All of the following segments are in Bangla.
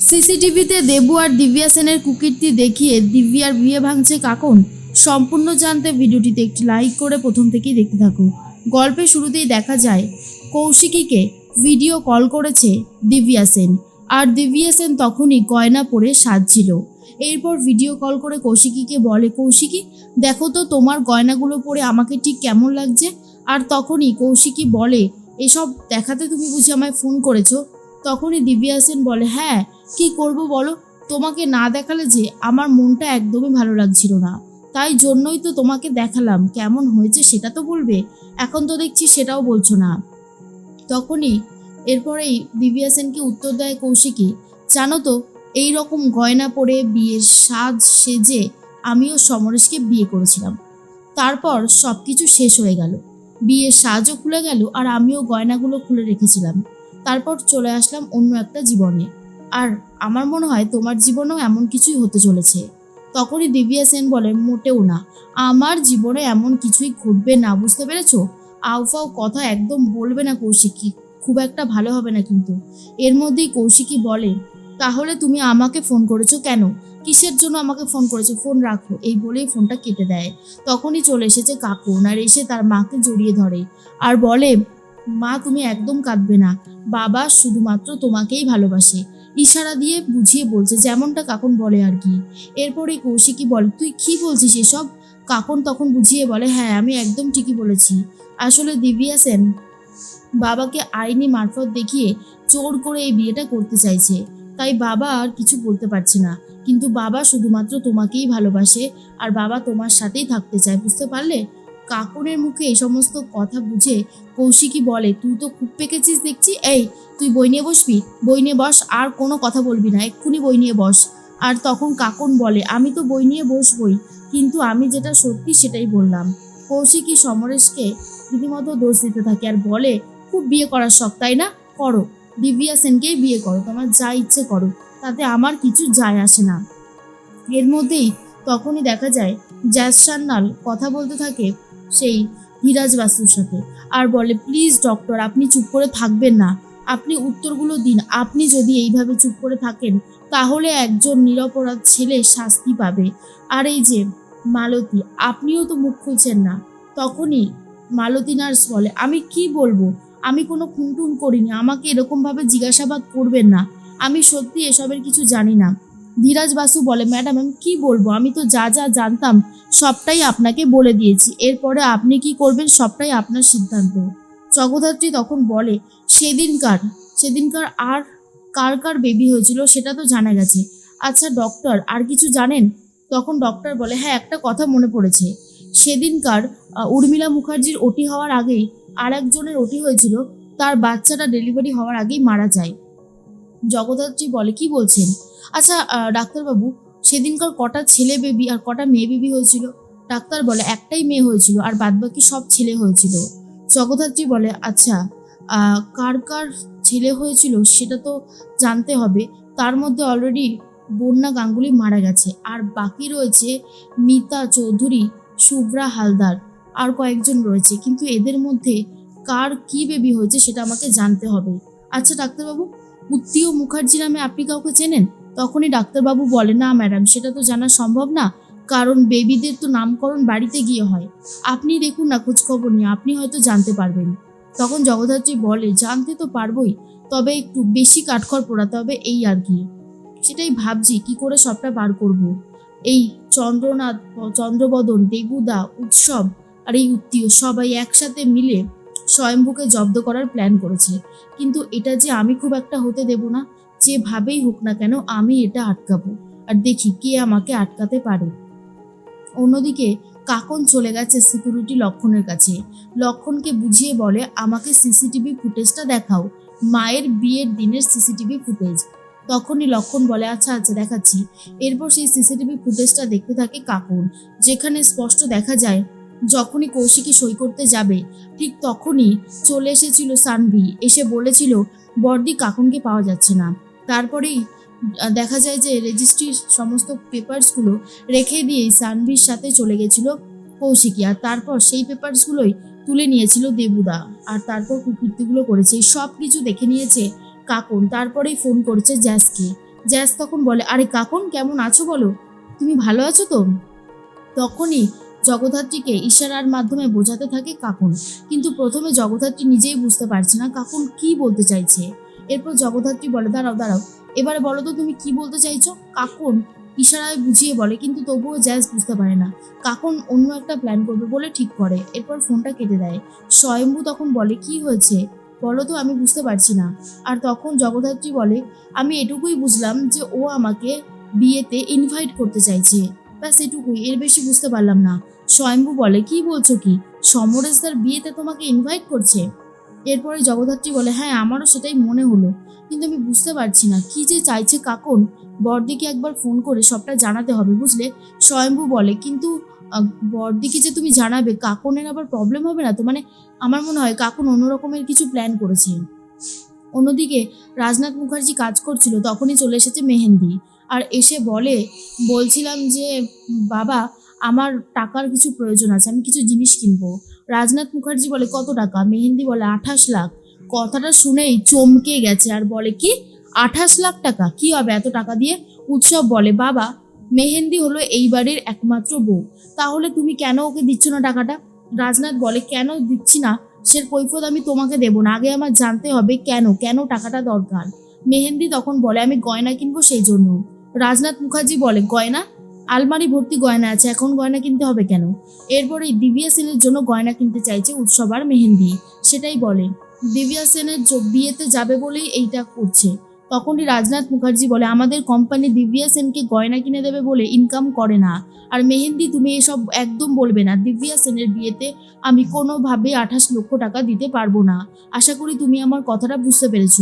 সিসিটিভিতে দেবু আর দিব্যা সেনের কুকীর্তি দেখিয়ে দিব্যার বিয়ে ভাঙছে কাকন। সম্পূর্ণ জানতে ভিডিওটিতে একটি লাইক করে প্রথম থেকেই দেখতে থাকো। গল্পের শুরুতেই দেখা যায়, কৌশিকীকে ভিডিও কল করেছে দিব্যা সেন। আর দিব্যা সেন তখনই গয়না পরে সাজছিল। এরপর ভিডিও কল করে কৌশিকীকে বলে, কৌশিকী, দেখো তো তোমার গয়নাগুলো পরে আমাকে ঠিক কেমন লাগছে। আর তখনই কৌশিকী বলে, এসব দেখাতে তুমি বুঝি আমায় ফোন করেছ? তখনই দিব্যা সেন বলে হ্যাঁ কি করব বলো? তোমাকে না দেখালে যে আমার মনটা একদমই ভালো লাগছিল না। তাই জন্যই তো তোমাকে দেখালাম। কেমন হয়েছে সেটা তো বলবে। এখন তো দেখছি সেটাও বলছো না। তখনই এরপরেই দিব্যা সেনকে উত্তর দেয় কৌশিকী, জানো তো, এই রকম গয়না পরে বিয়ের সাজ সেজে আমিও সমরেশকে বিয়ে করেছিলাম। তারপর সব কিছু শেষ হয়ে গেল। বিয়ের সাজও খুলে গেল আর আমিও গয়নাগুলো খুলে রেখেছিলাম। তারপর চলে আসলাম অন্য একটা জীবনে। আর আমার মনে হয় তোমার জীবনেও এমন কিছুই হতে চলেছে। তখনই দিব্যা সেন বলে, মোটেও না। আমার জীবনে এমন কিছুই ঘটবে না, বুঝতে পেরেছ? আউফাও কথা একদম বলবে না কৌশিকী। খুব একটা ভালো হবে না কিন্তু। এর মধ্যেই কৌশিকী বলে, তাহলে তুমি আমাকে ফোন করেছ কেন? কিসের জন্য আমাকে ফোন করেছ? ফোন রাখো। এই বলেই ফোনটা কেটে দেয়। তখনই চলে এসেছে কাকুন আর এসে তার মাকে জড়িয়ে ধরে। আর বলে মা তুমি একদম কাঁদবে না। বাবা শুধুমাত্র তোমাকেই ভালোবাসে। ইশারা দিয়ে বুঝিয়ে বলছে, যেমনটা কাকুন বলে আর কি। এরপরে কৌশিকী বলে, তুই কি বলছিস এসব? কাকুন তখন বুঝিয়ে বলে হ্যাঁ আমি একদম ঠিকই বলেছি। আসলে দিব্যা সেন বাবাকে আইনি মারফত দেখিয়ে জোর করে এই বিয়েটা করতে চাইছে। তাই বাবা আর কিছু বলতে পারছে না। কিন্তু বাবা শুধুমাত্র তোমাকেই ভালোবাসে আর বাবা তোমার সাথেই থাকতে চায়, বুঝতে পারলে? কাকুনের মুখে এই সমস্ত কথা বুঝে কৌশিকী বলে, তুই তো খুব পেকেছিস দেখছি। এই, তুই বই নিয়ে বসবি? বই নিয়ে বস, আর কোনো কথা বলবি না, এক্ষুনি বই নিয়ে বস। আর তখন কাকুন বলে, আমি তো বই নিয়ে বসবই, কিন্তু আমি যেটা সত্যি সেটাই বললাম। কৌশিকী সমরেশকে রীতিমতো দোষ দিতে থাকে আর বলে, খুব বিয়ে করার শখ, তাই না? করো। দিব্যা সেনকেই বিয়ে করো, তোমার যা ইচ্ছে করো, তাতে আমার কিছু যায় আসে না। এর মধ্যেই তখনই দেখা যায় জ্যাস সান্নাল কথা বলতে থাকে সেই ধীরাজ বাসুর সাথে। আর বলে, প্লিজ, ডক্টর, আপনি চুপ করে থাকবেন না। আপনি উত্তরগুলো দিন। আপনি যদি এইভাবে চুপ করে থাকেন, তাহলে একজন নিরপরাধ ছেলে শাস্তি পাবে। আর এই যে, মালতী, আপনিও তো মুখ খুলছেন না। তখনই মালতী নার্স বলে, আমি কি বলব? আমি কোনো খুনটুন করিনি। আমাকে এরকমভাবে জিজ্ঞাসাবাদ করবেন না। আমি সত্যি এসবের কিছু জানি না। ধীরাজ বাসু বলে, ম্যাডাম, আমি কি বলব? আমি তো যা যা জানতাম, সবটাই আপনাকে বলে দিয়েছি। এরপরে আপনি কি করবেন সবটাই আপনার সিদ্ধান্ত। জগদ্ধাত্রী তখন বলে, সেদিনকার সেদিনকার আর কার কার বেবি হয়েছিল সেটা তো জানা গেছে। আচ্ছা ডক্টর আর কিছু জানেন? তখন ডক্টর বলে হ্যাঁ একটা কথা মনে পড়েছে। সেদিনকার উর্মিলা মুখার্জির ওটি হওয়ার আগেই আর একজনের ওটি হয়েছিল, তার বাচ্চাটা ডেলিভারি হওয়ার আগেই মারা যায়। জগদ্ধাত্রী বলে, কি বলছেন? আচ্ছা ডাক্তারবাবু, সেদিনকার কটা ছেলে বেবি আর কটা মেয়ে বেবি হয়েছিল? ডাক্তার বলে, একটাই মেয়ে হয়েছিল আর বাদবাকি সব ছেলে হয়েছিল। জগদ্ধাত্রী বলে আচ্ছা কার কার ছেলে হয়েছিল সেটা তো জানতে হবে। তার মধ্যে অলরেডি বন্যা গাঙ্গুলি মারা গেছে। আর বাকি রয়েছে মিতা চৌধুরী, শুভ্রা হালদার, আর কয়েকজন রয়েছে। কিন্তু এদের মধ্যে কার কি বেবি হয়েছে সেটা আমাকে জানতে হবে। আচ্ছা ডাক্তারবাবু, উত্তীয় মুখার্জি নামে আপনি কাউকে চেনেন? তখনই ডাক্তারবাবু বলে না ম্যাডাম, সেটা তো জানা সম্ভব না। কারণ বেবিদের তো নামকরণ বাড়িতে গিয়ে হয়। আপনি দেখুন না, খোঁজখবর নিয়ে, আপনি হয়তো জানতে পারবেন। তখন জগদ্ধাত্রী বলে, জানতে তো পারবোই, তবে একটু বেশি কাঠখড় পোড়াতে হবে, এই আর কি। সেটাই ভাবছি, কি করে সবটা বার করব। এই চন্দ্রনাথ, চন্দ্রবদন দেগুদা উৎসব আর এই উত্তীয় সবাই একসাথে মিলে স্বয়ম্ভুকে জব্দ করার প্ল্যান করেছে। কিন্তু এটা যে আমি খুব একটা হতে দেব না। যেভাবেই হোক না কেন আমি এটা আটকাবো। আর দেখি কে আমাকে আটকাতে পারে। অন্যদিকে কাকন চলে গেছে সিকিউরিটি লক্ষণের কাছে। লক্ষণকে বুঝিয়ে বলে, আমাকে সিসিটিভি ফুটেজটা দেখাও। মায়ের বিয়ের দিনের সিসিটিভি ফুটেজ। তখনই লক্ষণ বলে আচ্ছা আচ্ছা দেখাচ্ছি। এরপর সেই সিসিটিভি ফুটেজটা দেখতে থাকে কাকুন, যেখানে স্পষ্ট দেখা যায়, যখনই কৌশিকী সই করতে যাবে, ঠিক তখনই চলে এসেছিল সানভি। এসে বলেছিল বর্দি কাকুনকে পাওয়া যাচ্ছে না। তারপরেই দেখা যায় যে রেজিস্ট্রির সমস্ত পেপারসগুলো রেখে দিয়েই সানভির সাথে চলে গেছিল কৌশিকী। আর তারপর সেই পেপারসগুলোই তুলে নিয়েছিল দেবুদা। আর তারপর কুকীর্তিগুলো করেছে। সব কিছু দেখে নিয়েছে কাকুন। তারপরেই ফোন করেছে জ্যাসকে। জ্যাস তখন বলে, আরে কাকন, কেমন আছো বলো? তুমি ভালো আছো তো? তখনই জগদ্ধাত্রীকে ইশারার মাধ্যমে বোঝাতে থাকে কাকুন। কিন্তু প্রথমে জগদ্ধাত্রী নিজেই বুঝতে পারছে না কাকুন কি বলতে চাইছে। এরপর জগদ্ধাত্রী বলে, দাঁড়াও দাঁড়াও। এবারে বলো তো তুমি কি বলতে চাইছো? কাকুন ইশারায় বুঝিয়ে বলে, কিন্তু তবুও জ্যাজ বুঝতে পারে না। কাকুন অন্য একটা প্ল্যান করবে বলে ঠিক করে। এরপর ফোনটা কেটে দেয়। স্বয়ম্ভু তখন বলে, কি হয়েছে? বলো তো, আমি বুঝতে পারছি না। আর তখন জগদ্ধাত্রী বলে, আমি এটুকুই বুঝলাম যে ও আমাকে বিয়েতে ইনভাইট করতে চাইছে। ব্যাস, এটুকুই। এর বেশি বুঝতে পারলাম না। স্বয়ম্ভু বলে, কি বলছো কি? সমরেশ সমরেশদার বিয়েতে তোমাকে ইনভাইট করছে? এরপরে জগদ্ধাত্রী বলে হ্যাঁ আমারও সেটাই মনে হলো। কিন্তু আমি বুঝতে পারছি না। কি যে চাইছে কাকন বড়দিকে একবার ফোন করে সবটা জানাতে হবে বুঝলে? স্বয়ম্ভু বলে কিন্তু আহ, বড়দিকে যে তুমি জানাবে কাকনের আবার প্রবলেম হবে না তো? মানে আমার মনে হয় কাকন অন্য রকমের কিছু প্ল্যান করেছে। অন্যদিকে রাজনাথ মুখার্জি কাজ করছিল তখনই চলে এসেছে মেহেন্দি। আর এসে বলে বলছিলাম যে বাবা আমার টাকার কিছু প্রয়োজন আছে আমি কিছু জিনিস কিনবো। রাজনাথ মুখার্জি বলে, কত টাকা? মেহেন্দি বলে, আঠাশ লাখ। কথাটা শুনেই চমকে গেছে আর বলে কি, আঠাশ লাখ টাকা? কি হবে এত টাকা দিয়ে? উৎসব বলে, বাবা, মেহেন্দি হলো এই বাড়ির একমাত্র বউ। তাহলে তুমি কেন ওকে দিচ্ছ না টাকাটা? রাজনাথ বলে, কেন দিচ্ছি না? সে কৈফত আমি তোমাকে দেবো না। আগে আমার জানতে হবে কেন কেন টাকাটা দরকার? মেহেন্দি তখন বলে, আমি গয়না কিনবো সেই জন্য। রাজনাথ মুখার্জি বলে, গয়না? আলমারি ভর্তি গয়না আছে, এখন গয়না কিনতে হবে কেন? এরপরে দিব্যা সেনের জন্য গয়না কিনতে চাইছে উৎসব আর মেহেন্দি, সেটাই বলে। দিব্যা সেনের বিয়েতে যাবে বলেই এইটা করছে। তখনই রাজনাথ মুখার্জি বলে, আমাদের কোম্পানি দিব্যা সেনকে গয়না কিনে দেবে বলে ইনকাম করে না। আর মেহেন্দি তুমি এসব একদম বলবে না। দিব্যা সেনের বিয়েতে আমি কোনোভাবে আঠাশ লক্ষ টাকা দিতে পারব না। আশা করি তুমি আমার কথাটা বুঝতে পেরেছ।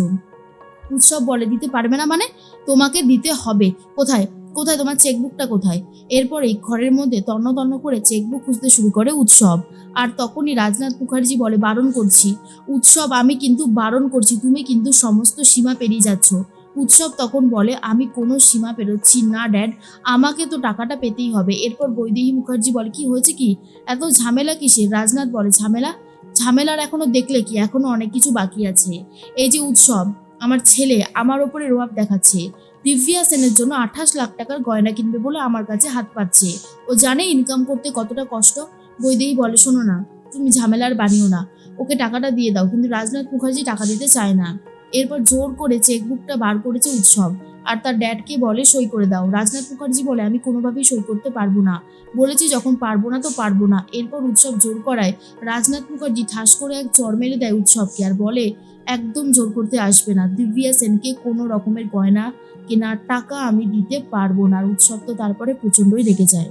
উৎসব বলে, দিতে পারবে না মানে? তোমাকে দিতে হবে। কোথায়? কোথায় তোমার চেকবুকটা কোথায়? এরপরেই ঘরের মধ্যে তন্ন তন্ন করে চেকবুক খুঁজতে শুরু করে উৎসব। আর তখনই রাজনাথ মুখার্জি বলে, বারণ করছি। উৎসব আমি কিন্তু বারণ করছি, তুমি কিন্তু সমস্ত সীমা পেরিয়ে যাচ্ছ। উৎসব তখন বলে, আমি কোনো সীমা পেরোচ্ছি না, ড্যাড। আমাকে তো টাকাটা পেতেই হবে। এরপর বৈদেহী মুখার্জি বলে, কি হয়েছে কি? এত ঝামেলা কিসের? রাজনাথ বলে, ঝামেলা? ঝামেলার এখনও দেখলে কি? এখনও অনেক কিছু বাকি আছে। এই যে উৎসব, আমার ছেলে আমার ওপরে রোয়াব দেখাচ্ছে। দিব্যা সেনের জন্য আঠাশ লাখ টাকার গয়না কিনবে বলে আমার কাছে হাত পাচ্ছে। ও জানে ইনকাম করতে কতটা কষ্ট। বৈদেহী বলে, শোনো না, তুমি ঝামেলার বানিও না। ওকে টাকাটা দিয়ে দাও, কিন্তু রাজনাথ মুখার্জি টাকা দিতে চায় না। এরপর জোর করে চেকবুকটা বার করেছে উৎসব। আর তার ড্যাডকে বলে, সই করে দাও। রাজনাথ মুখার্জি বলে, আমি কোনোভাবেই সই করতে পারব না। বলেছি, যখন পারব না তো পারব না। এরপর উৎসব জোর করায় রাজনাথ মুখার্জি ঠাস করে এক চর মেরে দেয় উৎসবকে। আর বলে, একদম জোর করতে আসবে না। দিব্যা সেনকে কোনো রকমের গয়না কেনার টাকা আমি দিতে পারব না। আর উৎসব তো তারপরে প্রচণ্ডই রেগে যায়।